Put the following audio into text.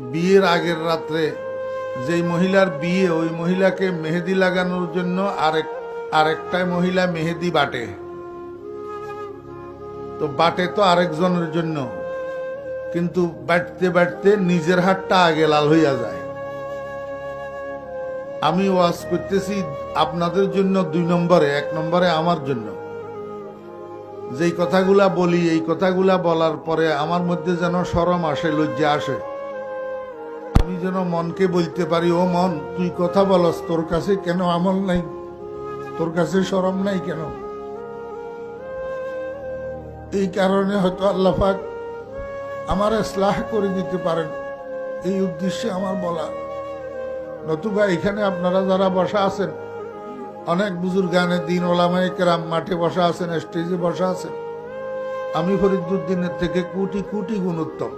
বিয়ের আগের রাত্রে যেই মহিলার বিয়ে, ওই মহিলাকে মেহেদি লাগানোর জন্য আরেক আরেকটাই মহিলা মেহেদি বাটে। তো বাটে তো আরেকজনের জন্য। কিন্তু বাটতে বাটতে নিজের হাতটা আগে লাল হইয়া যায়। আমি ওয়াজ করতেছি আপনাদের জন্য দুই নম্বরে, এক নম্বরে আমার জন্য। যেই কথাগুলা বলি, এই কথাগুলা বলার পরে আমার মধ্যে যেন সরম আসে, লজ্জা আসে। যেন মনকে বলতে পারি, ও মন, তুই কথা বলস, তোর কাছে কেন আমল নাই? তোর কাছে সরম নাই কেন? এই কারণে হয়তো আল্লাহ পাক আমার ইসলাহ করে দিতে পারেন। এই উদ্দেশ্যে আমার বলা। নতুবা এখানে আপনারা যারা বসা আছেন, অনেক বুজুর গানে দিন ওলামায় কেরাম মাঠে বসা আছেন, স্টেজে বসা আছেন। আমি ফরিদুদ্দিনের থেকে কোটি কোটি গুণ উত্তম।